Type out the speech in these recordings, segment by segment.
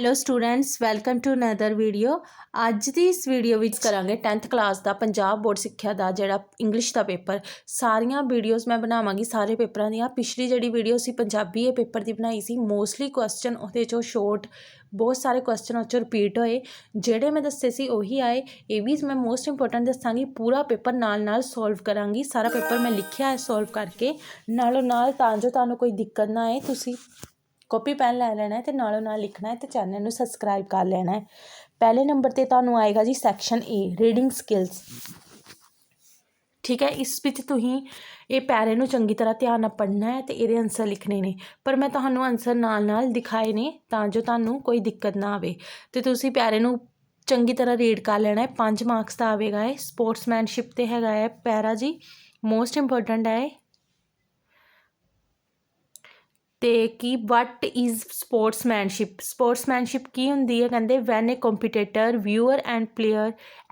Hello students welcome to another video ਅੱਜ ਦੀ ਇਸ ਵੀਡੀਓ ਵਿੱਚ ਕਰਾਂਗੇ 10th ਕਲਾਸ ਦਾ ਪੰਜਾਬ ਬੋਰਡ ਸਿੱਖਿਆ ਦਾ ਜਿਹੜਾ ਇੰਗਲਿਸ਼ ਦਾ ਪੇਪਰ ਸਾਰੀਆਂ ਵੀਡੀਓਜ਼ ਮੈਂ ਬਣਾਵਾਂਗੀ ਸਾਰੇ ਪੇਪਰਾਂ ਦੀਆਂ ਪਿਛਲੀ ਜਿਹੜੀ ਵੀਡੀਓ ਸੀ ਪੰਜਾਬੀ ਇਹ ਪੇਪਰ ਦੀ ਬਣਾਈ ਸੀ ਮੋਸਟਲੀ ਕੁਐਸਚਨ ਉਹਦੇ ਚੋਂ ਸ਼ਾਰਟ ਬਹੁਤ ਸਾਰੇ ਕੁਐਸਚਨ ਉਹ ਚੋਂ ਰਿਪੀਟ ਹੋਏ ਜਿਹੜੇ ਮੈਂ ਦੱਸੇ ਸੀ ਉਹੀ ਆਏ ਇਹ ਵੀ ਮੈਂ ਮੋਸਟ ਇੰਪੋਰਟੈਂਟ ਦੱਸਾਂਗੀ ਪੂਰਾ ਪੇਪਰ ਨਾਲ ਨਾਲ ਸੋਲਵ ਕਰਾਂਗੀ ਸਾਰਾ ਪੇਪਰ ਮੈਂ ਲਿਖਿਆ ਹੈ ਸੋਲਵ ਕਰਕੇ ਨਾਲੋਂ ਨਾਲ ਤਾਂ ਜੋ ਤੁਹਾਨੂੰ ਕੋਈ ਦਿੱਕਤ ਨਾ ਆਏ ਤੁਸੀਂ ਕਾਪੀ ਪੈਨ ਲੈ ਲੈਣਾ ਹੈ ਤੇ ਨਾਲੋਂ ਨਾਲ ਲਿਖਣਾ ਹੈ ਤੇ ਚੈਨਲ ਨੂੰ ਸਬਸਕ੍ਰਾਈਬ ਕਰ ਲੈਣਾ ਹੈ ਪਹਿਲੇ ਨੰਬਰ ਤੇ ਤੁਹਾਨੂੰ ਆਏਗਾ ਜੀ ਸੈਕਸ਼ਨ ਏ ਰੀਡਿੰਗ ਸਕਿਲਸ ਠੀਕ ਹੈ ਇਸ ਵਿੱਚ ਤੁਸੀਂ ਇਹ ਪੈਰੇ ਨੂੰ ਚੰਗੀ ਤਰ੍ਹਾਂ ਧਿਆਨ ਨਾਲ ਪੜ੍ਹਨਾ ਹੈ ਤੇ ਇਹਦੇ ਆਨਸਰ ਲਿਖਣੇ ਨੇ ਪਰ ਮੈਂ ਤੁਹਾਨੂੰ ਆਨਸਰ ਨਾਲ-ਨਾਲ ਦਿਖਾਏ ਨੇ ਤਾਂ ਜੋ ਤੁਹਾਨੂੰ ਕੋਈ ਦਿੱਕਤ ਨਾ ਆਵੇ ਤੇ ਤੁਸੀਂ ਪੈਰੇ ਨੂੰ ਚੰਗੀ ਤਰ੍ਹਾਂ ਰੀਡ ਕਰ ਲੈਣਾ ਹੈ 5 ਮਾਰਕਸ ਦਾ ਆਵੇਗਾ ਇਹ ਸਪੋਰਟਸਮੈਨਸ਼ਿਪ ਤੇ ਹੈਗਾ ਹੈ ਪੈਰਾ ਜੀ ਮੋਸਟ ਇੰਪੋਰਟੈਂਟ ਹੈ ਤੇ ਕੀ ਵਟ ਇਜ਼ ਸਪੋਰਟਸਮੈਨਸ਼ਿਪ ਸਪੋਰਟਸਮੈਨਸ਼ਿਪ ਕੀ ਹੁੰਦੀ ਹੈ ਕਹਿੰਦੇ when a competitor viewer and player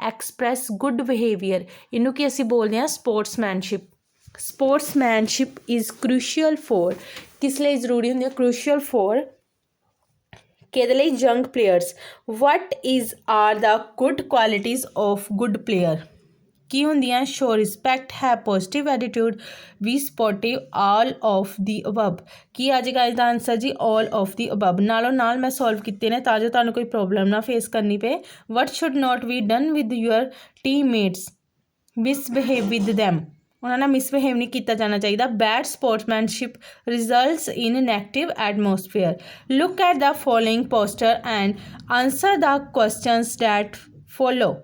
express good behaviour ਇਹਨੂੰ ਕੀ ਅਸੀਂ ਬੋਲਦੇ ਹਾਂ sportsmanship sportsmanship is crucial for ਕਿਸ ਲਈ ਜ਼ਰੂਰੀ ਹੁੰਦੀ ਹੈ ਕ੍ਰੂਸ਼ੀਅਲ ਫੋਰ ਕਿਹਦੇ ਲਈ young players what is are the good qualities of good player की होंगे शो रिस्पैक्ट है positive attitude be supportive all of the above की आजगा इसका आंसर जी ऑल ऑफ द अबब नालों नाल मैं सोल्व किए ने ताजो तुम्हें कोई प्रॉब्लम ना फेस करनी पे what should not be done with your teammates misbehave with them उन्होंने मिसबिहेव नहीं किया जाना चाहिए bad sportsmanship result in negative atmosphere look at the following poster and answer the question that follow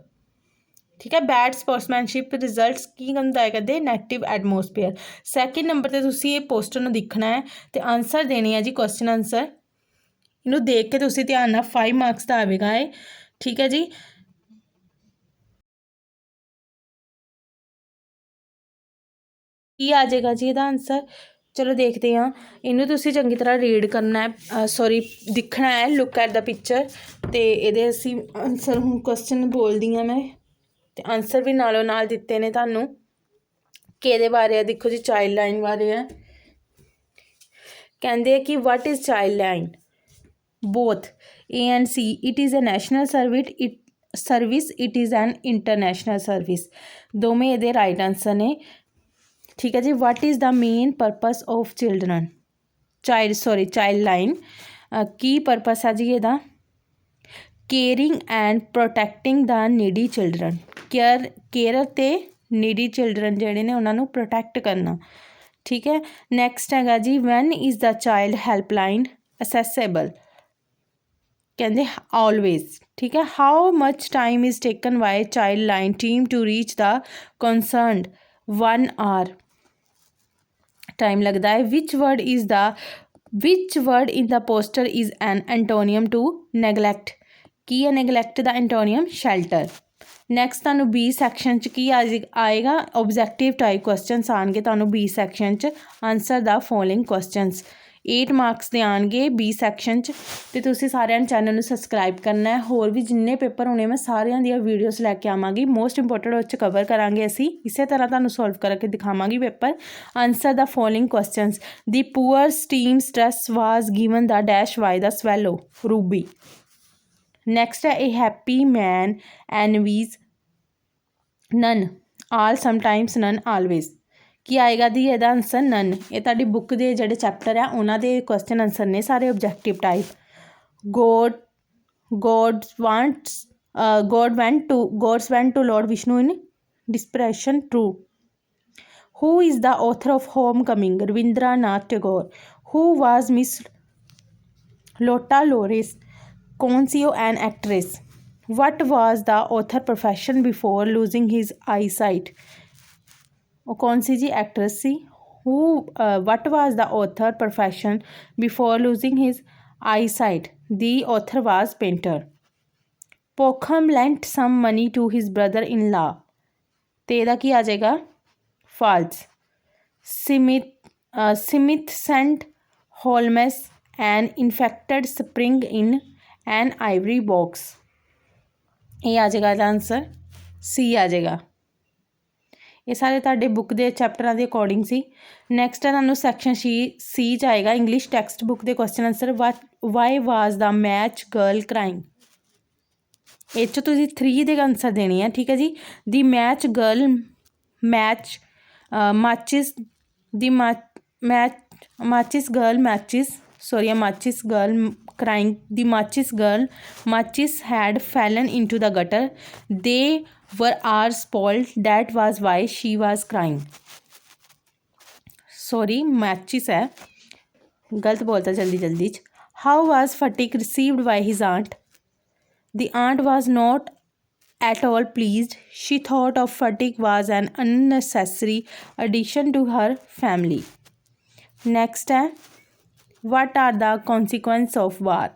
ਠੀਕ ਹੈ ਬੈਡ ਸਪੋਰਟਸਮੈਨਸ਼ਿਪ ਰਿਜ਼ਲਟਸ ਕੀ ਹੁੰਦਾ ਹੈ ਕਹਦੇ 네ਗੇਟਿਵ ਐਟਮੋਸਫੇਅਰ ਸੈਕਿੰਡ ਨੰਬਰ ਤੇ ਤੁਸੀਂ ਇਹ ਪੋਸਟਰ ਨੂੰ ਦੇਖਣਾ ਹੈ ਤੇ ਆਨਸਰ ਦੇਣੀ ਹੈ ਜੀ ਕੁਐਸਚਨ ਆਨਸਰ ਇਹਨੂੰ ਦੇਖ ਕੇ ਤੁਸੀਂ ਧਿਆਨ ਨਾਲ 5 ਮਾਰਕਸ ਦਾ ਆਵੇਗਾ ਇਹ ਠੀਕ ਹੈ ਜੀ ਕੀ ਆ ਜਾਏਗਾ ਜੀ ਇਹਦਾ ਆਨਸਰ ਚਲੋ ਦੇਖਦੇ ਹਾਂ ਇਹਨੂੰ ਤੁਸੀਂ ਚੰਗੀ ਤਰ੍ਹਾਂ ਰੀਡ ਕਰਨਾ ਹੈ ਸੌਰੀ ਦੇਖਣਾ ਹੈ ਲੁੱਕ ਐਟ ਦਾ ਪਿਕਚਰ ਤੇ ਇਹਦੇ ਅਸੀਂ ਆਨਸਰ ਹੁਣ ਕੁਐਸਚਨ ਬੋਲਦੀ ਮੈਂ ਤੇ ਆਨਸਰ ਵੀ ਨਾਲੋਂ ਨਾਲ ਦਿੱਤੇ ਨੇ ਤੁਹਾਨੂੰ ਕਿਹਦੇ ਬਾਰੇ ਆ ਦੇਖੋ ਜੀ ਚਾਈਲਡ ਲਾਈਨ ਬਾਰੇ ਆ ਕਹਿੰਦੇ ਆ ਕਿ what is child line both A and C it is a national service it service it is an international service ਦੋਵੇਂ ਇਹਦੇ ਰਾਈਟ ਆਨਸਰ ਨੇ ਠੀਕ ਹੈ ਜੀ what is the main purpose of children child sorry child line ਕੀ purpose ਆ ਜੀ ਇਹਦਾ caring and protecting the needy children care care ਤੇ ਨੀਡੀ ਚਿਲਡਰਨ ਜਿਹੜੇ ਨੇ ਉਹਨਾਂ ਨੂੰ ਪ੍ਰੋਟੈਕਟ ਕਰਨਾ ਠੀਕ ਹੈ ਨੈਕਸਟ ਹੈਗਾ ਜੀ when is the child helpline accessible ਕਹਿੰਦੇ ਆਲਵੇਜ਼ ਠੀਕ ਹੈ how much time is taken by child line team to reach the concerned 1 hour time ਲੱਗਦਾ ਹੈ which word is the which word in the poster is an antonym to neglect ਕੀ ਹੈ neglect ਦਾ antonym shelter next ਤੁਹਾਨੂੰ B section ਚ ਕੀ ਆਏਗਾ objective type questions ਆਣਗੇ ਤੁਹਾਨੂੰ ਬੀ ਸੈਕਸ਼ਨ ਚ answer the following questions 8 marks ਦੇ ਆਣਗੇ ਬੀ ਸੈਕਸ਼ਨ ਚ ਤੇ ਤੁਸੀਂ ਸਾਰਿਆਂ ਨੇ ਚੈਨਲ ਨੂੰ ਸਬਸਕ੍ਰਾਈਬ ਕਰਨਾ ਹੈ ਹੋਰ ਵੀ ਜਿੰਨੇ ਪੇਪਰ ਹੋਣੇ ਮੈਂ ਸਾਰਿਆਂ ਦੀਆਂ ਵੀਡੀਓਜ਼ ਲੈ ਕੇ ਆਵਾਂਗੀ ਮੋਸਟ ਇੰਪੋਰਟੈਂਟ ਉਹ ਚ ਕਵਰ ਕਰਾਂਗੇ ਅਸੀਂ ਇਸੇ ਤਰ੍ਹਾਂ ਤੁਹਾਨੂੰ ਸੋਲਵ ਕਰਕੇ ਦਿਖਾਵਾਂਗੀ paper answer the following questions the poor seamstress was given the dash by the swallow ruby next ਹੈ ਇਹ happy man envies none all sometimes none always ਕੀ ਆਏਗਾ ਦੀ ਇਹਦਾ ਆਨਸਰ ਨਨ ਇਹ ਤੁਹਾਡੀ ਬੁੱਕ ਦੇ ਜਿਹੜੇ ਚੈਪਟਰ ਆ ਉਹਨਾਂ ਦੇ ਕੁਐਸਚਨ ਆਨਸਰ ਨੇ ਸਾਰੇ objective type God God wants God went to gods went to Lord Vishnu in who is who is the author of homecoming Nath tagore who was miss lota ਲੋਰਿਸ Concio an actress? What was the author profession before losing his eyesight? वो कौन सी जी actress थी who what was the author profession before losing his eyesight the author was painter Pahom lent some money to his brother in law तो यदा की आ जाएगा फॉल्स सिमित सिमित सेंट Holmes an infected spring in and ivory box ਇਹ ਆ ਜਾਏਗਾ ਇਹਦਾ ਆਨਸਰ ਸੀ ਆ ਜਾਏਗਾ ਇਹ ਸਾਰੇ ਤੁਹਾਡੇ ਬੁੱਕ ਦੇ ਚੈਪਟਰਾਂ ਦੇ ਅਕੋਰਡਿੰਗ ਸੀ ਨੈਕਸਟ ਹੈ ਤੁਹਾਨੂੰ ਸੈਕਸ਼ਨ ਸੀ ਸੀ ਜਾਏਗਾ ਇੰਗਲਿਸ਼ ਟੈਕਸਟ ਬੁੱਕ ਦੇ question answer why was the match girl crying ਇਹ ਚ ਤੁਸੀਂ 3 ਦੇ ਆਨਸਰ ਦੇਣੇ ਆ ਠੀਕ ਹੈ ਜੀ ਦੀ ਮੈਚ ਗਰਲ ਮੈਚ ਮਾਚਿਸ ਦੀ ਮੈਚ ਮਾਚਿਸ girl matches sorry a machis girl crying the machis girl machis had fallen into the gutter they were our spoiled that was why she was crying sorry matches है गलत बोलता जल्दी जल्दी How was Fatik received by his aunt? The aunt was not at all pleased, she thought of Fatik was an unnecessary addition to her family. Next time what are the consequence of war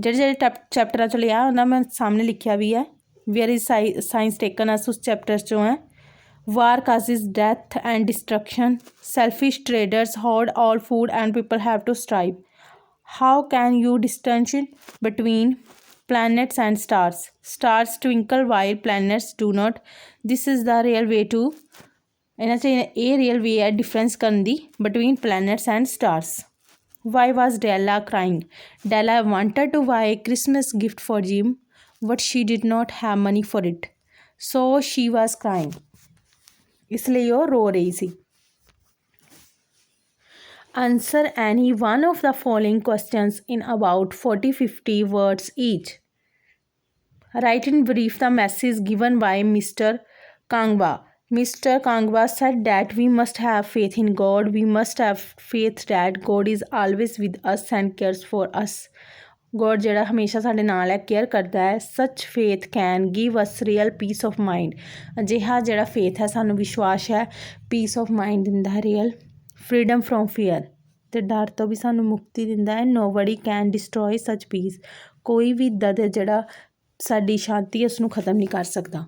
ਜਿਹੜੇ ਜਿਹੜੇ chapter ਚ ਲਿਆ ਉਹਨਾਂ ਮੈਂ ਸਾਹਮਣੇ ਲਿਖਿਆ ਵੀ ਹੈ where is science taken us ਉਸ ਚੈਪਟਰ ਚੋਂ ਹੈ war causes death and destruction selfish traders hoard all food and people have to strive how can you distinguish between planets and stars. Stars twinkle while planets do not. This is the real way to ਇਹਨਾਂ 'ਚ ਇਹ real ਵੇ ਹੈ difference ਕਰਨ ਦੀ between planets and stars Why was Della crying? Della wanted to buy a Christmas gift for Jim, but she did not have money for it. So she was crying. Islay, वो रो रही answer any one of the following questions in about 40 50 words each. Write in brief the message given by Mr. Kangwa. Mr. Kangwa said that we must have faith in God. We must have faith that God is always with us and cares for us. God ਜਿਹੜਾ ਹਮੇਸ਼ਾ ਸਾਡੇ ਨਾਲ ਹੈ care ਕਰਦਾ ਹੈ such faith can give us real peace of mind ਅਜਿਹਾ ਜਿਹੜਾ faith ਹੈ ਸਾਨੂੰ ਵਿਸ਼ਵਾਸ ਹੈ ਪੀਸ ਆਫ ਮਾਈਂਡ ਦਿੰਦਾ ਹੈ ਰੀਅਲ ਫਰੀडम ਫਰੋਮ ਫੀਅਰ ਤੇ ਡਰ ਤੋਂ ਵੀ ਸਾਨੂੰ ਮੁਕਤੀ ਦਿੰਦਾ ਹੈ nobody can destroy such peace ਕੋਈ ਵੀ ਦਰਦ ਜਿਹੜਾ ਸਾਡੀ ਸ਼ਾਂਤੀ ਉਸ ਨੂੰ ਖਤਮ ਨਹੀਂ ਕਰ ਸਕਦਾ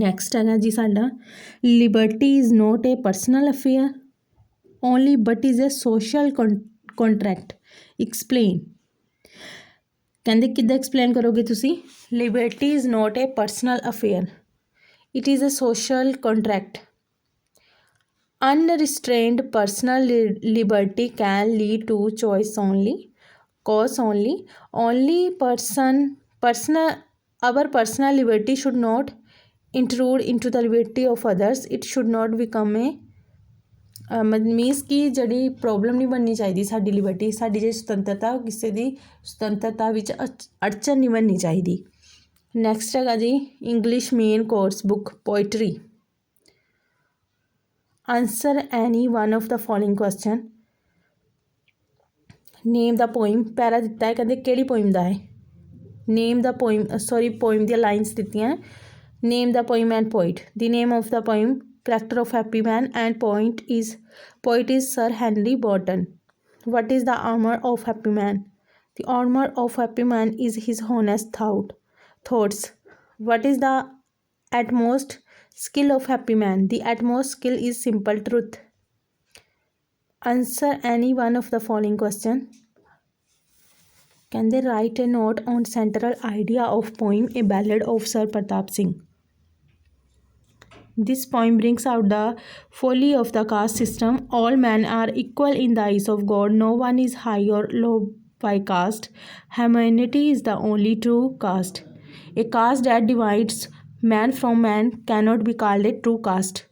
ਨੈਕਸਟ ਹੈ ਨਾ ਜੀ ਸਾਡਾ liberty is not a personal affair only but is a social contract explain ਕਹਿੰਦੇ ਕਿੱਦਾਂ ਐਕਸਪਲੇਨ ਕਰੋਗੇ ਤੁਸੀਂ liberty is not a personal affair it is a social contract unrestrained personal liberty can lead to choice only chaos only only person personal our personal liberty should not intrude into the liberty of others it should not become a means ਕੀ ਜਿਹੜੀ problem ਨਹੀਂ ਬਣਨੀ ਚਾਹੀਦੀ ਸਾਡੀ Liberty ਸਾਡੀ ਜੇ ਸੁਤੰਤਰਤਾ ਕਿਸੇ ਦੀ ਸੁਤੰਤਰਤਾ ਵਿੱਚ ਅੜਚਨ ਨਹੀਂ ਬਣਨੀ ਚਾਹੀਦੀ ਨੈਕਸਟ ਹੈਗਾ ਜੀ English main course book poetry answer any one of the following question name the poem para ਦਿੱਤਾ ਹੈ ਕਹਿੰਦੇ ਕਿਹੜੀ ਪੋਇਮ ਦਾ ਹੈ name the poem sorry poem ਦੀਆਂ ਲਾਈਨਸ ਦਿੱਤੀਆਂ Name the poem and poet. The name of the poem Character of Happy Man and poet is poet is Sir Henry Burton. What is the armor of Happy Man? The armor of Happy Man is his honest thought thoughts. What is the utmost skill of Happy Man? The utmost skill is simple truth. Answer any one of the following question. Can they write a note on central idea of poem A Ballad of Sir Pratap Singh? This poem brings out the folly of the caste system. All men are equal in the eyes of God. No one is high or low by caste. Humanity is the only true caste. A caste that divides man from man cannot be called a true caste.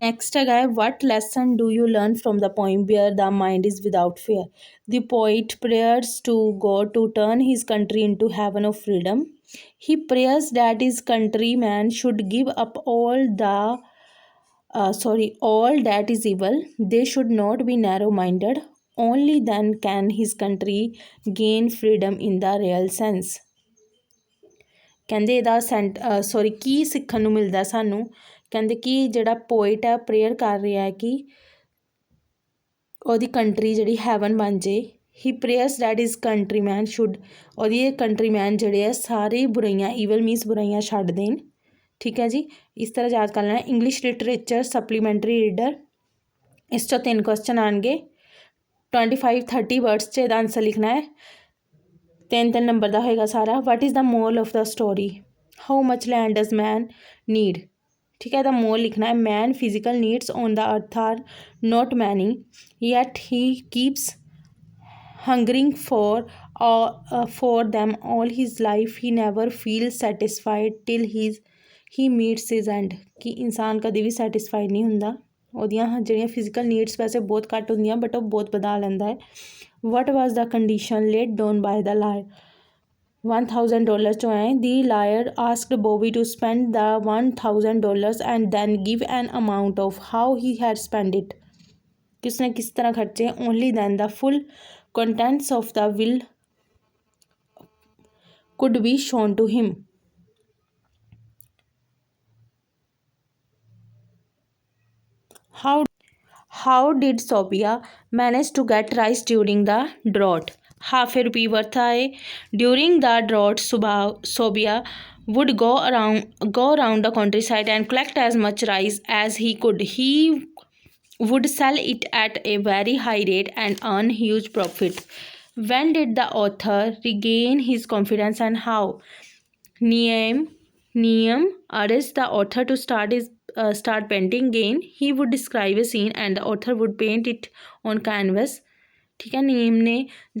Next, guy, what lesson do you learn from the poem where the mind is without fear? The poet prays to God to turn his country into heaven of freedom. He prays that his countrymen should give up all the uh, sorry all that is evil they should not be narrow minded only then can his country gain freedom in the real sense ਕਹਿੰਦੇ ਇਹਦਾ Saint sorry ਕੀ ਸਿੱਖਣ ਨੂੰ ਮਿਲਦਾ ਸਾਨੂੰ ਕਹਿੰਦੇ ਕਿ ਜਿਹੜਾ poet ਹੈ ਪ੍ਰੇਅਰ ਕਰ ਰਿਹਾ ਹੈ ਕਿ ਉਹਦੀ ਕੰਟਰੀ ਜਿਹੜੀ ਹੈਵਨ ਬਣ ਜੇ he prayers that is countryman should ਔਰ ਇਹ ਕੰਟਰੀਮੈਨ ਜਿਹੜੇ ਆ ਸਾਰੇ ਬੁਰਾਈਆਂ ਈਵਲ ਮੀਨਸ ਬੁਰਾਈਆਂ ਛੱਡ ਦੇਣ ਠੀਕ ਹੈ ਜੀ ਇਸ ਤਰ੍ਹਾਂ ਯਾਦ ਕਰ ਲੈਣਾ ਇੰਗਲਿਸ਼ ਲਿਟਰੇਚਰ ਸਪਲੀਮੈਂਟਰੀ ਰੀਡਰ ਇਸ ਤੋਂ ਤਿੰਨ ਕੁਐਸਚਨ ਆਣਗੇ 25 30 ਵਰਡਸ 'ਚ ਇਹਦਾ ਆਨਸਰ ਲਿਖਣਾ ਹੈ ਤਿੰਨ ਤਿੰਨ ਨੰਬਰ ਦਾ ਹੋਏਗਾ ਸਾਰਾ what is the moral of the story how much land does man need ਠੀਕ ਹੈ ਦਾ ਮੋਲ ਲਿਖਣਾ ਹੈ man physical needs on the earth are not many yet he keeps hungering for uh, for them all his life he never feels satisfied till he he meets his end ਕਿ ਇਨਸਾਨ ਕਦੇ ਵੀ satisfied ਨਹੀਂ ਹੁੰਦਾ ਉਹਦੀਆਂ ਜਿਹੜੀਆਂ physical needs ਵੈਸੇ ਬਹੁਤ ਘੱਟ ਹੁੰਦੀਆਂ ਬਟ ਉਹ ਬਹੁਤ ਵਧਾ ਲੈਂਦਾ ਹੈ what was the condition laid down by the lawyer 1000 dollar ਜੋ ਹੈ the lawyer asked Bobby to spend the 1000 dollars and then give an amount of how he had spend it ਕਿਸ ਨੇ ਕਿਸ ਤਰ੍ਹਾਂ ਖਰਚੇ only then the full contents of the will could be shown to him. How, how did Sobia manage to get rice during the drought? Half a rupee worth a. During the drought, Sobia would go around go around the countryside and collect as much rice as he could. He would sell it at a very high rate and earn huge profit. When did the author regain his confidence and how? Niam Niam urged the author to start his uh, start painting again. He would describe a scene and the author would paint it on canvas. ठीक है नियम ने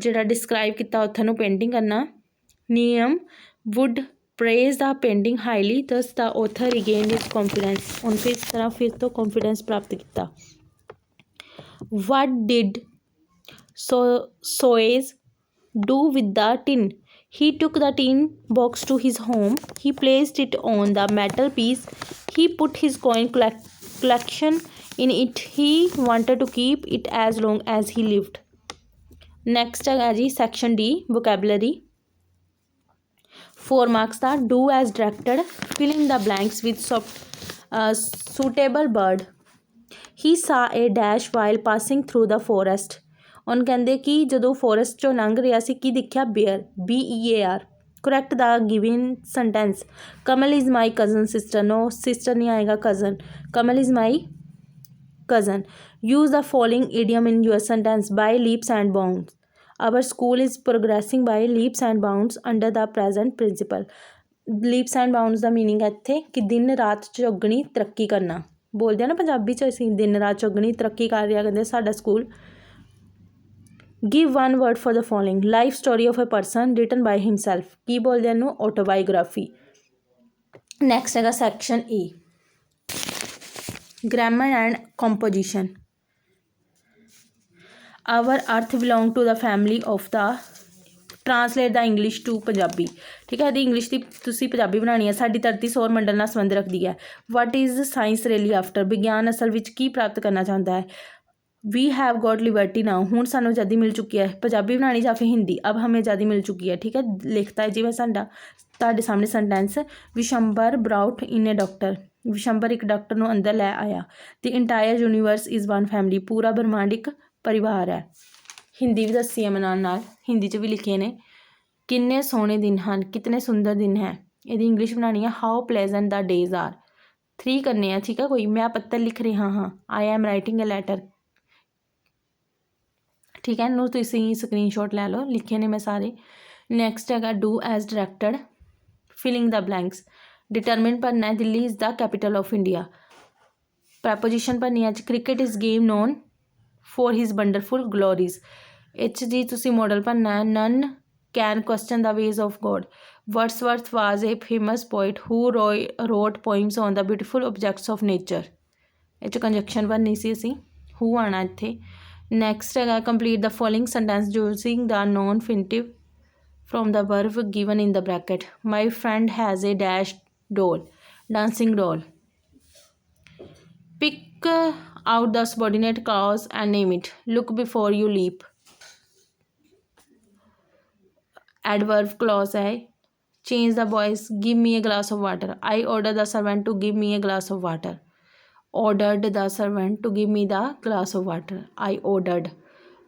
जरा describe किया author painting करना नियम would praise the painting highly thus the author regain is confidence उन फिर इस तरह फिर तो कॉन्फिडेंस प्राप्त किया What did so- Soares do with the tin? He took the tin box to his home. He placed it on the metal piece. He put his coin collection in it. He wanted to keep it as long as he lived. Next, ਹੈਗਾ section D vocabulary vocabulary 4 do as directed fill in the blanks with blanks with uh, suitable bird. He saw a dash while passing through the forest ਉਹਨ ਕਹਿੰਦੇ ਕਿ ਜਦੋਂ forest ਚੋਂ ਲੰਘ ਰਿਹਾ ਸੀ ਕੀ ਦੇਖਿਆ bear B E A R correct the given sentence Kamal is my cousin sister no sister ਨਹੀਂ ਆਏਗਾ cousin Kamal is my cousin use the following idiom in your sentence by leaps and bounds our school is progressing by leaps and bounds under the present principle leaps and bounds ਦਾ meaning ਹੈ ਇੱਥੇ ਕਿ ਦਿਨ ਰਾਤ ਚੌਗਣੀ ਤਰੱਕੀ ਕਰਨਾ ਬੋਲਦੇ ਆ ਨਾ ਪੰਜਾਬੀ ਚ ਅਸੀਂ ਦਿਨ ਰਾਤ ਚੁਗਣੀ ਤਰੱਕੀ ਕਰ ਰਿਹਾ ਕਹਿੰਦੇ ਸਾਡਾ school give one word for the following life story of a person written by himself ਕੀ ਬੋਲਦੇ ਆ ਨੂੰ ਆਟੋਬਾਇਓਗ੍ਰਾਫੀ ਨੈਕਸਟ ਹੈਗਾ section E grammar and composition our earth belong to the family of the translate the English to Punjabi ਠੀਕ ਹੈ ਇਹਦੀ English ਦੀ ਤੁਸੀਂ ਪੰਜਾਬੀ ਬਣਾਣੀ ਹੈ ਸਾਡੀ ਧਰਤੀ ਸੌਰ ਮੰਡਲ ਨਾਲ ਸੰਬੰਧ ਰੱਖਦੀ ਹੈ what is science really after ਵਿਗਿਆਨ ਅਸਲ ਵਿੱਚ ਕੀ ਪ੍ਰਾਪਤ ਕਰਨਾ ਚਾਹੁੰਦਾ ਹੈ ਵੀ ਹੈਵ ਗੋਟ ਲਿਬਰਟੀ ਨਾਉ ਹੁਣ ਸਾਨੂੰ ਜਦੀ ਮਿਲ ਚੁੱਕੀ ਹੈ ਪੰਜਾਬੀ ਬਣਾਣੀ ਜਾਂ ਫਿਰ ਹਿੰਦੀ ਅਬ ਹਮੇ ਜਦੀ ਮਿਲ ਚੁੱਕੀ ਹੈ ਠੀਕ ਹੈ ਲਿਖਤਾ ਹੈ ਜਿਵੇਂ ਸਾਡਾ ਤੁਹਾਡੇ ਸਾਹਮਣੇ ਸੈਂਟੈਂਸ ਵਿਸ਼ੰਬਰ ਬਰਾਊਟ ਇਨ ਅ ਡਾਕਟਰ ਵਿਸ਼ੰਬਰ ਇੱਕ ਡਾਕਟਰ ਨੂੰ ਅੰਦਰ ਲੈ ਆਇਆ ਤੇ entire universe is one family ਪੂਰਾ ਬ੍ਰਹਮੰਡ ਇੱਕ ਪਰਿਵਾਰ ਹੈ हिंदी भी दसी है मैं नाल ਨਾਲ ਹਿੰਦੀ भी लिखे ने किन्ने सोहने दिन हैं कितने सुंदर दिन है ਹੈ इंग्लिश बनानी है how pleasant the days are three करने हैं ठीक है कोई मैं पत्र लिख रहा हाँ I am writing a letter ठीक है नू तुम स्क्रीन शॉट लै लो लिखे ने मैं सारे नैक्सट है do as directed filling the blanks determine भरना है Delhi is the capital of India preposition भरनी है cricket is game known for his wonderful glories h g ਤੁਸੀਂ ਮਾਡਲ ਭਰਨਾ none can question the ways of God Wordsworth was a famous poet who wrote poems on the beautiful objects of nature ਇਹ ਚ ਕੰਜੈਕਸ਼ਨ ਬਣਨੀ ਸੀ ਅਸੀਂ ਹੂ ਆਣਾ ਇੱਥੇ next ਹੈਗਾ complete the following sentence using the non finite from the verb given in the bracket my friend has a dash doll dancing doll pick out the subordinate clause and name it. Look before you leap. Adverb clause i Change the voice. Give me a glass of water. I order the servant to give me a glass of water. Ordered the servant to give me the glass of water. I ordered.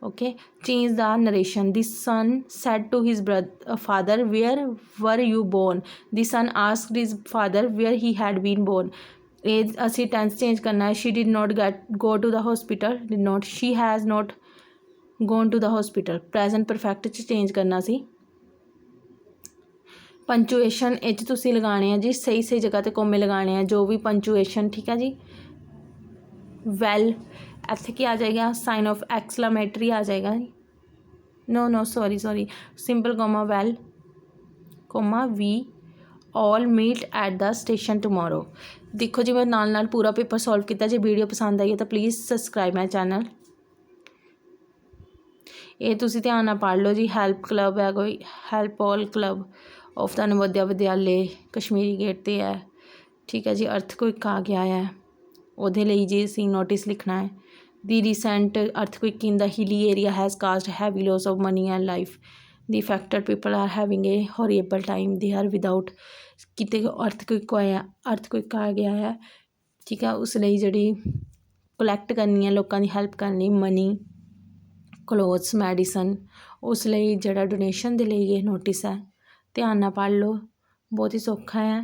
Okay. Change the narration. The son said to his brother, uh, father, Where were you born? The son asked his father where he had been born. As असी tense change करना है she did not get go to the hospital did not she has not gone to the hospital present perfect change करना C punctuation ਇਹ 'ਚ ਤੁਸੀਂ ਲਗਾਣੇ ਆ सही ਸਹੀ ਸਹੀ ਜਗ੍ਹਾ ਤੇ ਕੋਮੇ ਲਗਾਣੇ ਆ ਜੋ ਵੀ ਪੰਚੁਏਸ਼ਨ ਠੀਕ ਹੈ ਜੀ ਵੈਲ ਇੱਥੇ ਕੀ ਆ ਜਾਏਗਾ ਸਾਈਨ ਆਫ ਐਕਸਲਾਮੇਟਰੀ ਆ no no sorry sorry simple comma well comma we all meet at the station tomorrow ਦੇਖੋ ਜੀ ਮੈਂ ਨਾਲ ਨਾਲ ਪੂਰਾ ਪੇਪਰ ਸੋਲਵ ਕੀਤਾ ਜੇ ਵੀਡੀਓ ਪਸੰਦ ਆਈ ਹੈ ਤਾਂ ਪਲੀਜ਼ ਸਬਸਕ੍ਰਾਈਬ ਮਾਈ ਚੈਨਲ ਇਹ ਤੁਸੀਂ ਧਿਆਨ ਨਾਲ ਪੜ੍ਹ ਲਓ ਜੀ ਹੈਲਪ ਕਲੱਬ ਹੈ ਕੋਈ help all club of the Navodaya Vidyalaya Kashmiri Gate ਤੇ ਹੈ ਠੀਕ ਹੈ ਜੀ ਅਰਥ ਕੋਈ ਕਾ ਗਿਆ ਹੈ ਉਹਦੇ ਲਈ ਜੀ ਸੀ ਨੋਟਿਸ ਲਿਖਣਾ ਹੈ the recent earthquake in the hilly area has caused heavy loss of money and life the affected people are having a horrible time they are without ਕਿਤੇ ਅਰਥਕੁਇਕ ਆਇਆ ਅਰਥਕੁਇਕ ਆ ਗਿਆ ਹੈ ਠੀਕ ਆ ਉਸ ਲਈ ਜਿਹੜੀ ਕਲੈਕਟ ਕਰਨੀ ਹੈ ਲੋਕਾਂ ਦੀ ਹੈਲਪ ਕਰਨੀ ਮਨੀ ਕਲੋਥਸ ਮੈਡੀਸਨ ਉਸ ਲਈ ਜਿਹੜਾ ਡੋਨੇਸ਼ਨ ਦੇ ਲਈ ਇਹ ਨੋਟਿਸ ਹੈ ਧਿਆਨ ਨਾਲ ਪੜ੍ਹ ਲਓ ਬਹੁਤ ਹੀ ਸੌਖਾ ਹੈ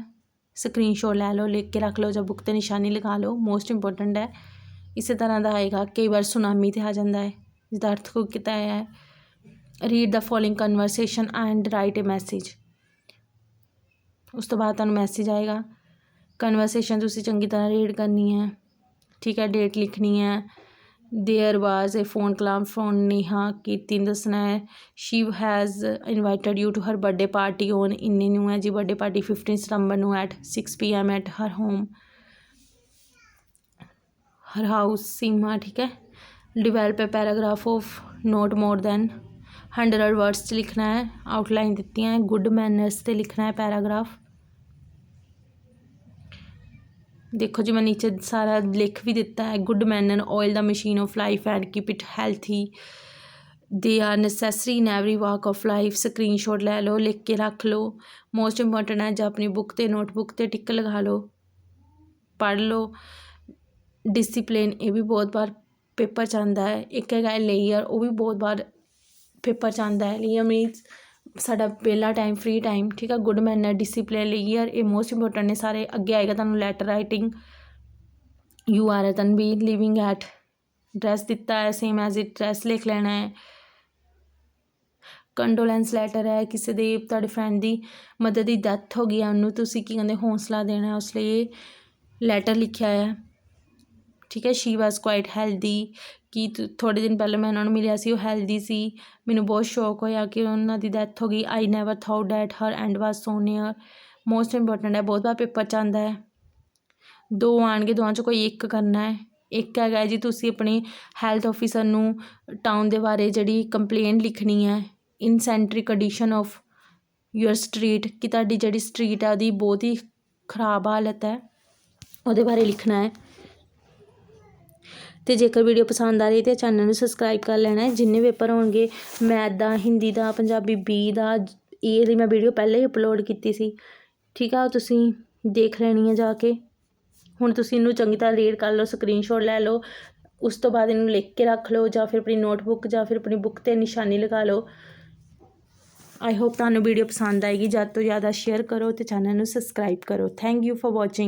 ਸਕਰੀਨਸ਼ਾਟ ਲੈ ਲਓ ਲਿਖ ਕੇ ਰੱਖ ਲਓ ਜਾਂ ਬੁੱਕ ਤੇ ਨਿਸ਼ਾਨੀ ਲਗਾ ਲਓ ਮੋਸਟ ਇੰਪੋਰਟੈਂਟ ਹੈ ਇਸੇ ਤਰ੍ਹਾਂ ਦਾ ਆਏਗਾ ਕਈ ਵਾਰ ਸੁਨਾਮੀ ਤੇ ਆ ਜਾਂਦਾ ਹੈ ਜਿਹਦਾ ਅਰਥ ਕੋਈ ਕਿਤਾ ਹੈ read the following conversation and write a message उस तो बाद मैसेज आएगा कन्वर्सेशन ਕਨਵਰਸੇਸ਼ਨ ਤੁਸੀਂ ਚੰਗੀ ਤਰ੍ਹਾਂ ਰੀਡ है ਹੈ ਠੀਕ है ਡੇਟ ਲਿਖਣੀ there was a phone call phone Neha तीन दसना है Shiv has invited you to her birthday party on इन्नी नू है जी बर्थडे पार्टी फिफ्टीन सितंबर नू at six P M at her home her house Seema ठीक है develop a paragraph of not more than hundred words 'ਚ ਲਿਖਣਾ ਹੈ ਆਊਟਲਾਈਨ ਦਿੱਤੀਆਂ ਹੈ ਗੁੱਡ ਮੈਨਰਸ 'ਤੇ ਲਿਖਣਾ ਹੈ ਪੈਰਾਗ੍ਰਾਫ ਦੇਖੋ ਜੀ ਮੈਂ ਨੀਚੇ ਸਾਰਾ ਲਿਖ ਵੀ ਦਿੱਤਾ ਹੈ good manner oil the machine of life and keep it healthy they are necessary in every walk of life screenshot ਲੈ ਲਓ ਲਿਖ ਕੇ ਰੱਖ ਲਓ ਮੋਸਟ ਇੰਪੋਰਟੈਂਟ ਹੈ ਜਾਂ ਆਪਣੀ ਬੁੱਕ ਤੇ ਨੋਟਬੁੱਕ ਤੇ ਟਿੱਕ ਲਗਾ ਲਓ ਪੜ੍ਹ ਲਓ ਡਿਸਪਲਿਨ ਇਹ ਵੀ ਬਹੁਤ ਵਾਰ ਪੇਪਰ ਚ ਆਂਦਾ ਹੈ ਇੱਕ ਹੈਗਾ ਲੇਅਰ ਉਹ ਵੀ ਬਹੁਤ ਵਾਰ ਪੇਪਰ ਜਾਂਦਾ ਹੈ ਲੀਅਮ ਮੀਨਸ ਸਾਡਾ ਪਹਿਲਾ ਟਾਈਮ ਫ੍ਰੀ ਟਾਈਮ ਠੀਕ ਆ ਗੁੱਡ ਮੈਨਰ ਲਈ ਲੀਅਰ ਇਹ ਮੋਸਟ ਇੰਪੋਰਟੈਂਟ ਨੇ ਸਾਰੇ ਅੱਗੇ ਆਏਗਾ ਤੁਹਾਨੂੰ letter writing you are A B living at address ਦਿੱਤਾ ਹੈ ਸੇਮ ਐਜ਼ ਇਟ ਡਰੈਸ ਲਿਖ ਲੈਣਾ ਹੈ ਕੰਡੋਲੈਂਸ ਲੈਟਰ ਹੈ ਕਿਸੇ ਦੇ ਤੁਹਾਡੇ ਫਰੈਂਡ ਦੀ ਮਦਦ ਦੀ ਡੈਥ ਹੋ ਗਈ ਹੈ ਉਹਨੂੰ ਤੁਸੀਂ ਕੀ ਕਹਿੰਦੇ ਹੌਸਲਾ ਦੇਣਾ ਹੈ ਉਸ ਲਈ ਲੈਟਰ ਲਿਖਿਆ ਹੈ ਠੀਕ ਹੈ ਸ਼ੀ ਵਾਸ ਕੁਆਇਟ ਹੈਲਦੀ ਕਿ ਥੋੜੇ ਦਿਨ ਪਹਿਲੇ ਮੈਂ ਉਹਨਾਂ ਨੂੰ ਮਿਲਿਆ ਸੀ ਉਹ ਹੈਲਦੀ ਸੀ ਮੈਨੂੰ ਬਹੁਤ ਸ਼ੌਕ ਹੋਇਆ ਕਿ ਉਹਨਾਂ ਦੀ ਡੈਥ ਹੋ ਗਈ I never thought that her end was so near most important ਹੈ ਬਹੁਤ ਵਾਰ ਪੇਪਰ ਚਾਹੁੰਦਾ ਹੈ ਦੋ ਆਣਗੇ ਦੋਵਾਂ 'ਚ ਕੋਈ ਇੱਕ ਕਰਨਾ ਹੈ ਇੱਕ ਹੈਗਾ ਜੀ ਤੁਸੀਂ ਆਪਣੇ ਹੈਲਥ ਆਫੀਸਰ ਨੂੰ ਟਾਊਨ ਦੇ ਬਾਰੇ ਜਿਹੜੀ ਕੰਪਲੇਨ ਲਿਖਣੀ ਹੈ insanitary condition of your street ਕਿ ਤੁਹਾਡੀ ਜਿਹੜੀ ਸਟਰੀਟ ਆ ਉਹਦੀ ਬਹੁਤ ਹੀ ਖਰਾਬ ਹਾਲਤ ਹੈ ਉਹਦੇ ਬਾਰੇ ਲਿਖਣਾ ਹੈ ਤੇ ਜੇਕਰ ਵੀਡੀਓ ਪਸੰਦ ਆ ਰਹੀ ਤੇ ਚੈਨਲ ਨੂੰ ਸਬਸਕ੍ਰਾਈਬ ਕਰ ਲੈਣਾ ਹੈ ਜਿੰਨੇ ਪੇਪਰ ਹੋਣਗੇ ਮੈਥ ਦਾ ਹਿੰਦੀ ਦਾ ਪੰਜਾਬੀ ਬੀ ਦਾ ਇਹ ਲਈ ਮੈਂ ਵੀਡੀਓ ਪਹਿਲਾਂ ਹੀ ਅਪਲੋਡ ਕੀਤੀ ਸੀ ਠੀਕ ਆ ਤੁਸੀਂ ਦੇਖ ਲੈਣੀ ਹੈ ਜਾ ਕੇ ਹੁਣ ਤੁਸੀਂ ਇਹਨੂੰ ਚੰਗੀ ਤਰ੍ਹਾਂ ਰੀਡ ਕਰ ਲਓ ਸਕਰੀਨਸ਼ਾਟ ਲੈ ਲਓ ਉਸ ਤੋਂ ਬਾਅਦ ਇਹਨੂੰ ਲਿਖ ਕੇ ਰੱਖ ਲਓ ਜਾਂ ਫਿਰ ਆਪਣੀ ਨੋਟਬੁੱਕ ਜਾਂ ਫਿਰ ਆਪਣੀ ਬੁੱਕ ਤੇ ਨਿਸ਼ਾਨੀ ਲਗਾ ਲਓ ਆਈ ਹੋਪ ਤੁਹਾਨੂੰ ਵੀਡੀਓ ਪਸੰਦ ਆਏਗੀ ਜਦ ਤੋਂ ਜ਼ਿਆਦਾ ਸ਼ੇਅਰ ਕਰੋ ਤੇ ਚੈਨਲ ਨੂੰ ਸਬਸਕ੍ਰਾਈਬ ਕਰੋ ਥੈਂਕ ਯੂ ਫॉर ਵਾਚਿੰਗ